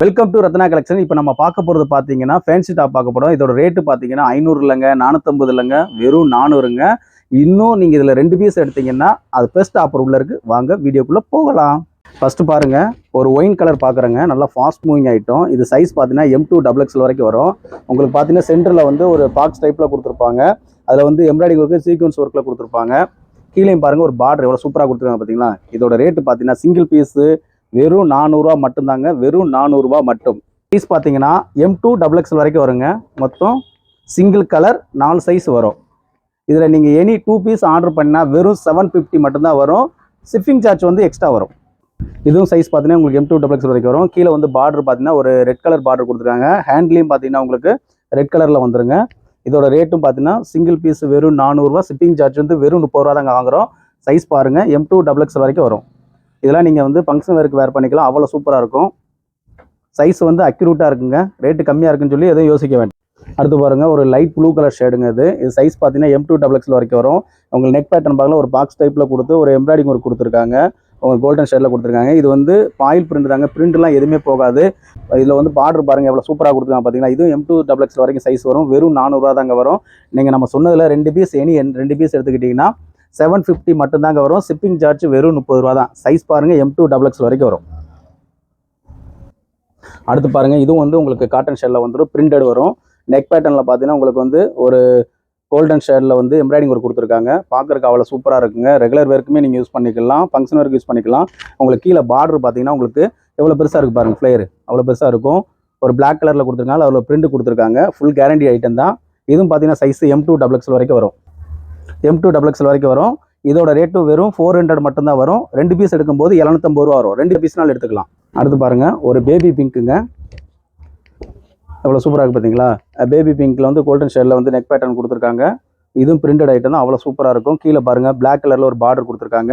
Welcome to Ratna collection இப்போ நம்ம பார்க்க போகிறது பார்த்தீங்கன்னா ஃபேன்சி டாப் பார்க்க போகிறோம் இதோட ரேட்டு பார்த்தீங்கன்னா ஐநூறு இல்லைங்க நானூற்றம்பது இல்லைங்க வெறும் நானூறுங்க. இன்னும் நீங்கள் இதில் ரெண்டு பீஸ் எடுத்தீங்கன்னா அது பெஸ்ட் ஆஃபர் உள்ள இருக்கு. வாங்க வீடியோக்குள்ளே போகலாம். ஃபஸ்ட்டு பாருங்க ஒரு ஒயின் கலர் பார்க்குறேங்க நல்லா ஃபாஸ்ட் மூவிங் ஐட்டம் இது சைஸ் பார்த்தீங்கன்னா M to double X L வரைக்கும் வரும். உங்களுக்கு பார்த்தீங்கன்னா சென்டரில் வந்து ஒரு பாக்ஸ் டைப்பில் கொடுத்துருப்பாங்க. அதில் வந்து எம்ப்ராய்டிங் ஒர்க்கு சீக்வன்ஸ் ஒர்க்கில் கொடுத்துருப்பாங்க. கீழேயும் பாருங்க ஒரு பார்டர் எவ்வளோ சூப்பராக கொடுத்துருக்காங்க பார்த்தீங்களா இதோட ரேட்டு பார்த்தீங்கன்னா சிங்கிள் பீஸு வெறும் நானூறுரூவா மட்டும்தாங்க வெறும் நானூறுரூவா மட்டும். சைஸ் பார்த்தீங்கன்னா எம் டூ டபுள் எக்ஸ்எல் வரைக்கும் வருங்க. மொத்தம் சிங்கிள் கலர் நாலு சைஸ் வரும். இதில் நீங்கள் எனி டூ பீஸ் ஆர்டர் பண்ணால் வெறும் செவன் ஃபிஃப்டி மட்டும்தான் வரும். ஷிப்பிங் சார்ஜ் வந்து எக்ஸ்ட்ரா வரும். இதுவும் சைஸ் பார்த்தீங்கன்னா உங்களுக்கு எம் டூ டபுள் எக்ஸ் வரைக்கும் வரும். கீழே வந்து பார்டர் பார்த்தீங்கன்னா ஒரு ரெட் கலர் பார்டர் கொடுத்துருக்காங்க. ஹேண்ட்லேயும் பார்த்தீங்கன்னா உங்களுக்கு ரெட் கலரில் வந்துருங்க. இதோட ரேட்டும் பார்த்தீங்கன்னா சிங்கிள் பீஸ் வெறும் நானூறுரூவா ஷிப்பிங் சார்ஜ் வந்து வெறும் முப்பது ரூபா தாங்க வாங்குகிறோம் சைஸ் பாருங்கள் எம் டூ டபுள் எக்ஸ் வரைக்கும் வரும். இதெல்லாம் நீங்கள் வந்து ஃபங்க்ஷன் வேருக்கு வேர் பண்ணிக்கலாம். அவ்வளோ சூப்பராக இருக்கும். சைஸ் வந்து அக்யூரேட்டாக இருக்குங்க. ரேட்டு கம்மியாக இருக்குன்னு சொல்லி எதுவும் யோசிக்க வேண்டாம். அடுத்து பாருங்க ஒரு லைட் ப்ளூ கலர் ஷேடுங்க இது. இது சைஸ் பார்த்தீங்கன்னா எம் டூ டபுள் எக்ஸில் வரைக்கும் வரும். உங்களுக்கு நெக் பேட்டர்ன் பார்க்கல ஒரு பாக்ஸ் டைப்பில் கொடுத்து ஒரு எம்ப்ராய்டிங் ஒரு கொடுத்துருக்காங்க. உங்களுக்கு கோல்டன் ஷேடில் கொடுத்துருக்காங்க. இது வந்து பாயில் பிரிண்ட் தாங்க. பிரிண்ட்லாம் எதுவுமே போகாது. இதில் வந்து பார்டர் பாருங்க எவ்வளோ சூப்பராக கொடுத்துருக்காங்க பார்த்தீங்கன்னா இதுவும் M to double X L வரைக்கும் சைஸ் வரும். வெறும் நானூறுரூவா தாங்க வரும். நீங்கள் நம்ம சொன்னதில் ரெண்டு பீஸ் எனி ரெண்டு பீஸ் எடுத்துக்கிட்டிங்கன்னா செவன் ஃபிஃப்டி மட்டும்தாங்க வரும். ஷிப்பிங் சார்ஜ் வெறும் முப்பது ரூபா தான். சைஸ் பாருங்கள் எம் டூ டபுள் எக்ஸ் வரைக்கும் வரும். அடுத்து பாருங்கள் இதுவும் வந்து உங்களுக்கு காட்டன் ஷேடில் வந்துடும் பிரிண்டட் வரும். நெக் பேட்டர்னில் பார்த்தீங்கன்னா உங்களுக்கு வந்து ஒரு கோல்டன் ஷேடில் வந்து எம்ப்ராய்டிங் ஒர்க் கொடுத்துருக்காங்க. பார்க்குறக்கு அவ்வளோ சூப்பராக இருக்குங்க. ரெகுலர் வேர்க்குமே நீங்கள் யூஸ் பண்ணிக்கலாம். ஃபங்க்ஷன் ஒர்க் யூஸ் பண்ணிக்கலாம். உங்களுக்கு கீழே பார்டர் பார்த்தீங்கன்னா உங்களுக்கு எவ்வளோ பெருசாக இருக்குது பாருங்கள் ஃப்ளேயர் அவ்வளோ பெருசாக இருக்கும். ஒரு பிளாக் கலரில் கொடுத்துருக்காங்க அதில் பிரிண்ட் கொடுத்துருக்காங்க. ஃபுல் கேரண்டி ஐட்டம் தான். இதுவும் பார்த்தீங்கன்னா size M to double X L வரைக்கும் வரும். எம் டூ டபுள் எக்ஸல் வரைக்கும் வரும். இதோட ரேட்டு வெறும் ஃபோர் ஹண்ட்ரட் மட்டும்தான் வரும். ரெண்டு பீஸ் எடுக்கும்போது இரநூத்தம்பது ரூபா வரும். ரெண்டு பீஸ்னாலும் எடுத்துக்கலாம். அடுத்து பாருங்கள் ஒரு பேபி பிங்க்குங்க எவ்வளோ சூப்பராக இருக்குது பார்த்தீங்களா பேபி பிங்க்கில் வந்து கோல்டன் ஷேடில் வந்து நெக் பேட்டர்ன் கொடுத்துருக்காங்க. இதுவும் பிரிண்டட் ஐட்டம் தான். அவ்வளோ சூப்பராக இருக்கும். கீழே பாருங்கள் பிளாக் கலரில் ஒரு பார்டர் கொடுத்துருக்காங்க.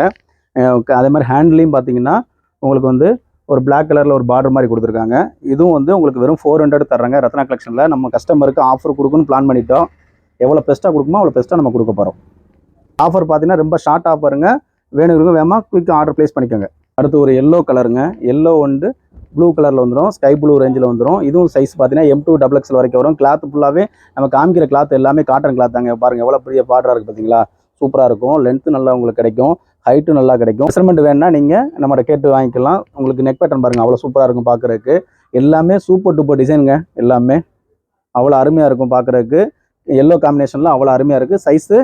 அதே மாதிரி ஹேண்ட்லேயும் பார்த்தீங்கன்னா உங்களுக்கு வந்து ஒரு பிளாக் கலரில் ஒரு பார்டர் மாதிரி கொடுத்துருக்காங்க. இதுவும் வந்து உங்களுக்கு வெறும் ஃபோர் ஹண்ட்ரட் தர்றாங்க. ரத்னா கலெக்ஷனில் நம்ம கஸ்டமருக்கு ஆஃபர் கொடுக்குன்னு பிளான் பண்ணிட்டோம். எவ்வளோ பெஸ்ட்டாக கொடுக்குமோ அவ்வளோ பெஸ்ட்டாக நம்ம கொடுக்க போகிறோம் ஆஃபர் பார்த்தீங்கன்னா ரொம்ப ஷார்ட் ஆஃபருங்க வேணுங்கிறவங்க வேமா குயிக்காக ஆர்டர் ப்ளேஸ் பண்ணிக்கோங்க. அடுத்து ஒரு எல்லோ கலருங்க எல்லோ வந்து ப்ளூ கலரில் வந்துடும் ஸ்கை ப்ளூ ரேஞ்சில் வந்துடும் இதுவும் சைஸ் பார்த்தீங்கன்னா எம் டூ டபுள் எக்ஸல் வரைக்கும் வரும். கிளாத் ஃபுல்லாகவே நம்ம காமிக்கிற கிளாத் எல்லாமே காட்டன் கிளாத் தாங்க. பாருங்கள் எவ்வளோ பெரிய பார்டராக இருக்குது பார்த்தீங்களா சூப்பராக இருக்கும். லென்த்து நல்லா உங்களுக்கு கிடைக்கும். ஹைட்டும் நல்லா கிடைக்கும். மெஷர்மெண்ட் வேணுன்னா நீங்கள் நம்மகிட்ட கேட்டு வாங்கிக்கலாம். உங்களுக்கு நெக் பேட்டர்ன் பாருங்கள் அவ்வளோ சூப்பராக இருக்கும் பார்க்குறதுக்கு எல்லாமே சூப்பர் டூப்பர் டிசைனுங்க எல்லாமே. அவ்வளோ அருமையாக இருக்கும் பார்க்குறதுக்கு எல்லோ காம்பினேஷனில் அவ்வளோ அருமையாக இருக்குது சைஸு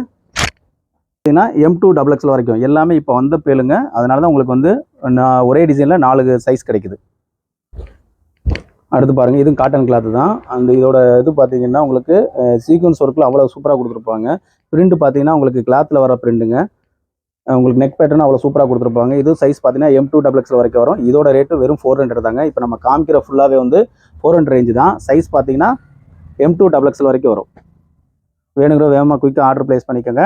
பார்த்தீங்கன்னா எம் டூ டபுள் எக்ஸ்எல் வரைக்கும். எல்லாமே இப்போ வந்த பேலுங்க அதனால தான் உங்களுக்கு வந்து நான் ஒரே டிசைனில் நாலு சைஸ் கிடைக்குது. அடுத்து பாருங்கள் இதுவும் காட்டன் கிளாத்து தான். அந்த இதோட இது பார்த்தீங்கன்னா உங்களுக்கு சீக்வன்ஸ் ஒர்க்கில் அவ்வளோ சூப்பராக கொடுத்துருப்பாங்க. பிரிண்ட் பார்த்தீங்கன்னா உங்களுக்கு கிளாத்தில் வர பிரிண்ட்டுங்க உங்களுக்கு நெக் பேட்டர்ன் அவ்வளோ சூப்பராக கொடுத்துருப்பாங்க. இது சைஸ் பார்த்தீங்கன்னா எம் டூ டபுள் எக்ஸ்எல் வரைக்கும் வரும். இதோட ரேட்டு வெறும் ஃபோர் ஹண்ட்ரட் தாங்க. இப்போ நம்ம காமிக்கிற ஃபுல்லாகவே வந்து ஃபோர் ஹண்ட்ரட் ரேஞ்சு தான். சைஸ் பார்த்தீங்கன்னா M to double X L வரைக்கும் வரும். வேணுங்கிற வேகமாக குயிக்காக ஆர்டர் ப்ளேஸ் பண்ணிக்கோங்க.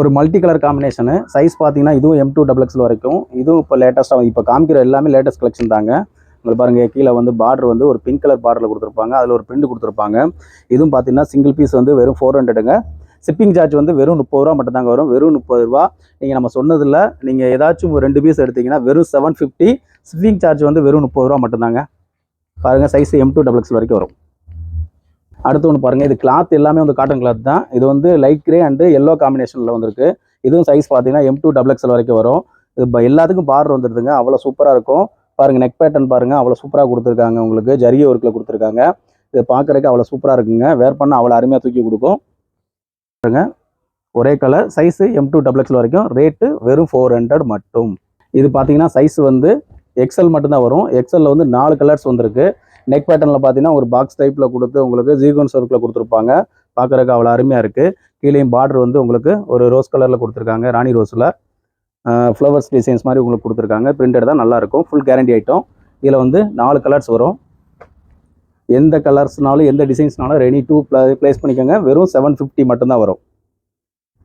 ஒரு மல்டி கலர் காம்பினேஷனு சைஸ் பார்த்தீங்கன்னா இதுவும் எம் டூ டபுள் எக்ஸ்எல் வரைக்கும். இதுவும் இப்போ லேட்டஸ்ட்டாக இப்போ காமிக்கிற எல்லாமே லேட்டஸ்ட் கலெக்ஷன் தாங்க. உங்களுக்கு பாருங்கள் கீழே வந்து பார்டர் வந்து ஒரு பிங்க் கலர் பார்டரில் கொடுத்துருப்பாங்க. அதில் ஒரு பிரிண்ட் கொடுத்துருப்பாங்க. இதுவும் பார்த்தீங்கன்னா சிங்கிள் பீஸ் வந்து வெறும் ஃபோர் ஹண்ட்ரடுங்க ஷிப்பிங் சார்ஜ் வந்து வெறும் முப்பது ரூபா மட்டும் தாங்க வரும். வெறும் முப்பது ரூபா. நீங்கள் நம்ம சொன்னதில் நீங்கள் ஏதாச்சும் ஒரு ரெண்டு பீஸ் எடுத்தீங்கன்னா வெறும் செவன் ஃபிஃப்டி ஷிப்பிங் சார்ஜ் வந்து வெறும் முப்பது ரூபா மட்டும்தாங்க. பாருங்கள் size M to double X L வரைக்கும் வரும். அடுத்து ஒன்று பாருங்கள் இது கிளாத் எல்லாமே வந்து காட்டன் கிளாத் தான். இது வந்து லைட் கிரே அண்டு எல்லோ காம்பினேஷனில் வந்திருக்கு. இதுவும் சைஸ் பார்த்தீங்கன்னா எம் டூ டபுள் எக்ஸ்எல் வரைக்கும் வரும். இது எல்லாத்துக்கும் பார்டர் வந்துருதுங்க. அவ்வளோ சூப்பராக இருக்கும். பாருங்கள் நெக் பேட்டர்ன் பாருங்கள் அவ்வளோ சூப்பராக கொடுத்துருக்காங்க உங்களுக்கு. ஜரிய ஒர்க்கில் கொடுத்துருக்காங்க. இது பார்க்குறதுக்கு அவ்வளோ சூப்பராக இருக்குங்க. வேர் பண்ண அவ்வளோ அருமையாக தூக்கி கொடுக்கும். பாருங்க. ஒரே colour size M to double X L வரைக்கும். ரேட்டு வெறும் ஃபோர் ஹண்ட்ரட் மட்டும். இது பார்த்தீங்கன்னா சைஸ் வந்து எக்ஸல் மட்டும்தான் வரும். எக்ஸலில் வந்து நாலு கலர்ஸ் வந்திருக்கு. நெக் பேட்டர்னில் பார்த்தீங்கன்னா ஒரு பாக்ஸ் டைப்பில் கொடுத்து உங்களுக்கு ஜீகோன் ஒர்க்கில் கொடுத்துருப்பாங்க. பார்க்குறதுக்கு அவ்வளோ அருமையாக இருக்குது கீழேயும் பார்டர் வந்து உங்களுக்கு ஒரு ரோஸ் கலரில் கொடுத்துருக்காங்க ராணி ரோஸில் ஃப்ளவர்ஸ் டிசைன்ஸ் மாதிரி உங்களுக்கு கொடுத்துருக்காங்க. பிரிண்டட் தான் நல்லாயிருக்கும் ஃபுல் கேரண்டி ஐட்டம் இதில் வந்து நாலு கலர்ஸ் வரும். எந்த கலர்ஸ்னாலும் எந்த டிசைன்ஸ்னாலும் ரெடி டூ ப்ளேஸ் பண்ணிக்கோங்க. வெறும் செவன் ஃபிஃப்டி மட்டும்தான் வரும்.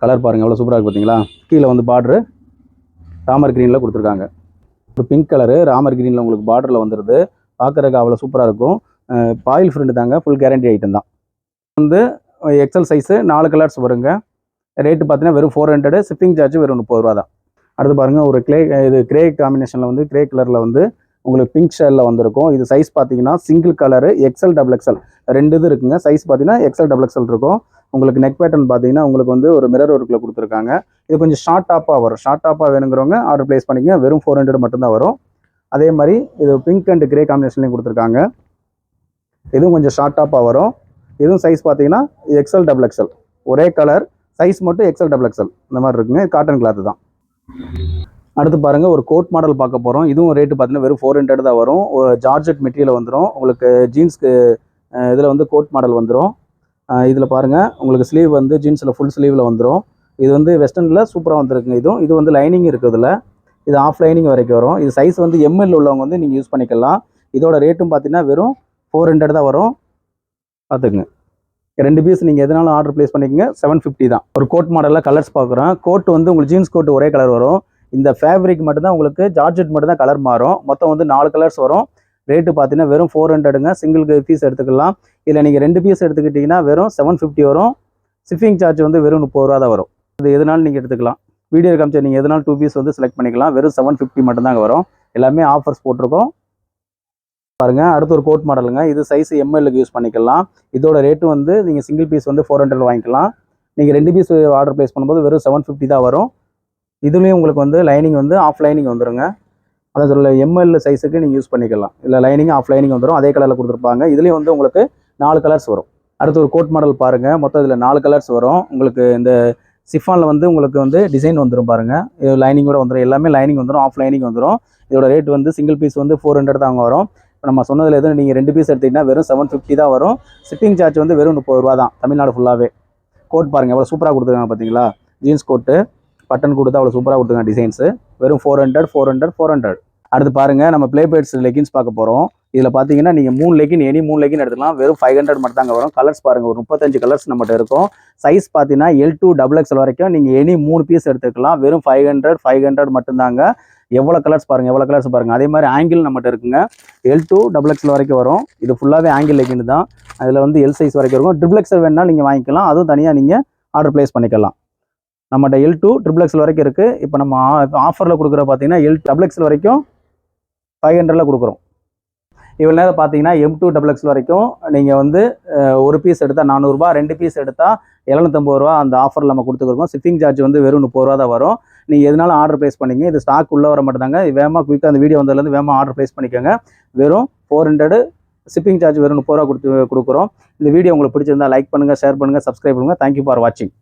கலர் பாருங்கள் எவ்வளோ சூப்பராக இருக்குது பார்த்தீங்களா கீழே வந்து பார்டரு ராமர் க்ரீனில் கொடுத்துருக்காங்க. ஒரு பிங்க் கலரு ராமர் க்ரீனில் உங்களுக்கு பார்டரில் வந்துடுது பார்க்குறதுக்கு அவ்வளோ சூப்பராக இருக்கும். பாயில் ஃப்ரெண்டு தாங்க ஃபுல் கேரண்டி ஐட்டம் தான். வந்து எக்ஸல் சைஸு நாலு கலர்ஸ் வருங்க. ரேட்டு பார்த்தீங்கன்னா வெறும் ஃபோர் ஹண்ட்ரடு ஷிப்பிங் சார்ஜ் வெறும் முப்பது ரூபா தான். அடுத்து பாருங்கள் ஒரு கிரே இது கிரே காம்பினேஷனில் வந்து கிரே கலரில் வந்து உங்களுக்கு பிங்க் ஷேடில் வந்திருக்கும். இது சைஸ் பார்த்தீங்கன்னா single colour XL double XL ரெண்டு இது இருக்குங்க. சைஸ் பார்த்தீங்கன்னா எக்ஸல் டபுள் எக்ஸல் இருக்கும். உங்களுக்கு நெக் பேட்டர்ன் பார்த்தீங்கன்னா உங்களுக்கு வந்து ஒரு மிரர் ஒர்க்கில் கொடுத்துருக்காங்க. இது கொஞ்சம் ஷார்ட் டாப்பாக வரும். ஷார்ட் டாப்பாக வேணுங்கிறவங்க ஆர்டர் ப்ளேஸ் பண்ணிக்கங்க. வெறும் ஃபோர் ஹண்ட்ரட் மட்டும்தான் வரும். அதே மாதிரி இது பிங்க் அண்ட் கிரே காம்பினேஷன்லையும் கொடுத்துருக்காங்க. இதுவும் கொஞ்சம் ஷார்ட் டாப்பாக வரும். இதுவும் சைஸ் பார்த்தீங்கன்னா எக்ஸல் டபுள் எக்ஸல் ஒரே கலர் சைஸ் மட்டும் எக்ஸல் டபுள் எக்ஸல் இந்த மாதிரி இருக்குங்க. காட்டன் கிளாத் தான். அடுத்து பாருங்கள் ஒரு கோட் மாடல் பார்க்க போகிறோம் இதுவும் ரேட்டு பார்த்தீங்கன்னா வெறும் ஃபோர் ஹண்ட்ரட் தான் வரும். ஒரு ஜார்ஜெட் மெட்டீரியல் வந்துடும் உங்களுக்கு ஜீன்ஸ்க்கு இதில் வந்து கோட் மாடல் வந்துடும் இதில் பாருங்கள் உங்களுக்கு ஸ்லீவ் வந்து ஜீன்ஸில் ஃபுல் ஸ்லீவில் வந்துடும் இது வந்து வெஸ்டர்னில் சூப்பராக வந்துருக்குங்க. இதுவும் இது வந்து லைனிங் இருக்குதுல இது ஆஃப் லைனிங் வரைக்கும் வரும். இது சைஸ் வந்து எம்எல் உள்ளவங்க வந்து நீங்கள் யூஸ் பண்ணிக்கலாம். இதோட ரேட்டும் பார்த்தீங்கன்னா வெறும் ஃபோர் ஹண்ட்ரட் தான் வரும். பார்த்துக்குங்க. ரெண்டு பீஸ் நீங்கள் எதனாலும் ஆர்டர் ப்ளேஸ் பண்ணிக்கங்க. செவன் ஃபிஃப்டி தான். ஒரு கோட் மாடலில் கலர்ஸ் பார்க்குறோம். கோட் வந்து உங்களுக்கு ஜீன்ஸ் கோட் ஒரே கலர் வரும். இந்த ஃபேப்ரிக் மட்டும்தான் உங்களுக்கு ஜார்ஜெட் மட்டும்தான் கலர் மாறும். மொத்தம் வந்து நாலு கலர்ஸ் வரும். ரேட்டு பார்த்தீங்கன்னா வெறும் ஃபோர் ஹண்ட்ரடுங்க சிங்கிள் பீஸ் எடுத்துக்கலாம். இதில் நீங்கள் ரெண்டு பீஸ் எடுத்துக்கிட்டிங்கன்னா வெறும் செவன் ஃபிஃப்டி வரும். ஷிப்பிங் சார்ஜ் வந்து வெறும் முப்பது ரூபா தான் வரும். இது எதுனாலும் நீங்கள் எடுத்துக்கலாம். வீடியோ காமிச்சு நீங்கள் எதனாலும் டூ பீஸ் வந்து செலக்ட் பண்ணிக்கலாம். வெறும் செவன் ஃபிஃப்டி மட்டும்தாங்க வரும். எல்லாமே ஆஃபர்ஸ் போட்டிருக்கோம். பாருங்க அடுத்து ஒரு கோட் மாடலுங்க இது சைஸ் எம்எல்லுக்கு யூஸ் பண்ணிக்கலாம். இதோட ரேட்டு வந்து நீங்கள் சிங்கிள் பீஸ் வந்து ஃபோர் ஹண்ட்ரட் வாங்கிக்கலாம். நீங்கள் ரெண்டு பீஸ் ஆர்டர் ப்ளேஸ் பண்ணும்போது வெறும் செவன் ஃபிஃப்டி தான் வரும். இதுலேயும் உங்களுக்கு வந்து லைனிங் வந்து ஆஃப் லைனிங் வந்துருங்க. அதான் சொல்ல எம்எல் சைஸுக்கு நீங்கள் யூஸ் பண்ணிக்கலாம். இல்லை லைனிங் ஆஃப் லைனிங் வந்துடும் அதே கலரில் கொடுத்துருப்பாங்க. இதுலேயும் வந்து உங்களுக்கு நாலு கலர்ஸ் வரும். அடுத்து ஒரு கோட் மாடல் பாருங்கள் மொத்தம் இதில் நாலு கலர்ஸ் வரும். உங்களுக்கு இந்த சிஃபானில் வந்து உங்களுக்கு வந்து டிசைன் வந்துடும் பாருங்கள் இது லைனிங்கோட வந்துடும் எல்லாமே லைனிங் வந்துடும் ஆஃப் லைனிங் வந்துடும் இதோட ரேட் வந்து சிங்கிள் பீஸ் வந்து ஃபோர் ஹண்ட்ரட் தான் வரும். இப்போ நம்ம சொன்னதில் எதுவும் நீங்கள் ரெண்டு பீஸ் எடுத்தீங்கன்னா வெறும் செவன் ஃபிஃப்டி தான் வரும். ஷிப்பிங் சார்ஜ் வந்து வெறும் முப்பது ரூபா தான். தமிழ்நாடு ஃபுல்லாகவே கோட் பாருங்கள் எவ்வளோ சூப்பராக கொடுத்துருக்காங்க பார்த்தீங்களா ஜீன்ஸ் கோட்டு பட்டன் கொடுத்து அவ்வளோ சூப்பராக கொடுத்துருக்காங்க டிசைன்ஸு வெறும் four hundred four hundred four hundred அடுத்து பாருங்கள் நம்ம ப்ளே பேட்ஸ் லெகின்ஸ் பார்க்க போகிறோம் இதில் பார்த்தீங்கன்னா நீங்கள் மூணு லெகின் எனி மூணு லெகின் எடுத்துக்கலாம். வெறும் ஃபைவ் ஹண்ட்ரட் மட்டும் தாங்க வரும். கலர்ஸ் பாருங்கள் ஒரு முப்பத்தஞ்சு கலர்ஸ் நம்மகிட்ட இருக்கும். சைஸ் பார்த்தீங்கன்னா எல் டூ டபுள் எக்ஸ்எல் வரைக்கும் நீங்கள் எனி மூணு பீஸ் எடுத்துக்கலாம். வெறும் ஃபைவ் ஹண்ட்ரட் ஃபைவ் ஹண்ட்ரட் மட்டும்தாங்க. எவ்வளோ கலர்ஸ் பாருங்கள் எவ்வளோ கலர்ஸ் பாருங்கள் அதே மாதிரி ஆங்கிள் நம்மகிட்ட இருக்குங்க. எல் டூ டபுள் எக்ஸ்எல் வரைக்கும் வரும். இது ஃபுல்லாகவே ஆங்கிள் லெகின் தான். அதில் வந்து எல் சைஸ் வரைக்கும் இருக்கும். ட்ரிபிள் எக்ஸ்எல் வேணால் நீங்கள் வாங்கிக்கலாம். அதுவும் தனியாக நீங்கள் ஆர்டர் ப்ளேஸ் பண்ணிக்கலாம். நம்மகிட்ட எல் டூ ட்ரிபிள் எக்ஸ்எல் வரைக்கும் இருக்குது இப்போ நம்ம ஆஃபரில் கொடுக்குற பார்த்தீங்கன்னா எல் டபுள் எக்ஸ்எல் வரைக்கும் ஃபைவ் ஹண்ட்ரடில் கொடுக்குறோம். இவ்வளோ நேரம் பார்த்தீங்கன்னா எம் டூ டபுள் எக்ஸ் வரைக்கும் நீங்கள் வந்து ஒரு பீஸ் எடுத்தால் நானூறுரூபா ரெண்டு பீஸ் எடுத்தால் எழுநூத்தம்பது ரூபா அந்த ஆஃபரில் நம்ம கொடுத்துருக்கோம் ஷிப்பிங் சார்ஜ் வந்து வெறும் முப்பது ரூபா தான் வரும். நீங்கள் எதனாலும் ஆர்டர் ப்ளேஸ் பண்ணிங்க இது ஸ்டாக் உள்ளே வர மாட்டாங்க வேகமாக குயிக்காக அந்த வீடியோ வந்ததுலேருந்து வேகமாக ஆர்டர் ப்ளேஸ் பண்ணிக்கோங்க. வெறும் ஃபோர் ஹண்ட்ரடு ஷிப்பிங் சார்ஜ் வெறும் முப்பது ரூபா கொடுத்து கொடுக்குறோம். இந்த வீடியோ உங்களுக்கு பிடிச்சிருந்தா லைக் பண்ணுங்கள் ஷேர் பண்ணுங்கள் சப்ஸ்கிரைப் பண்ணுங்கள் தேங்க்யூ ஃபார் வாட்சிங்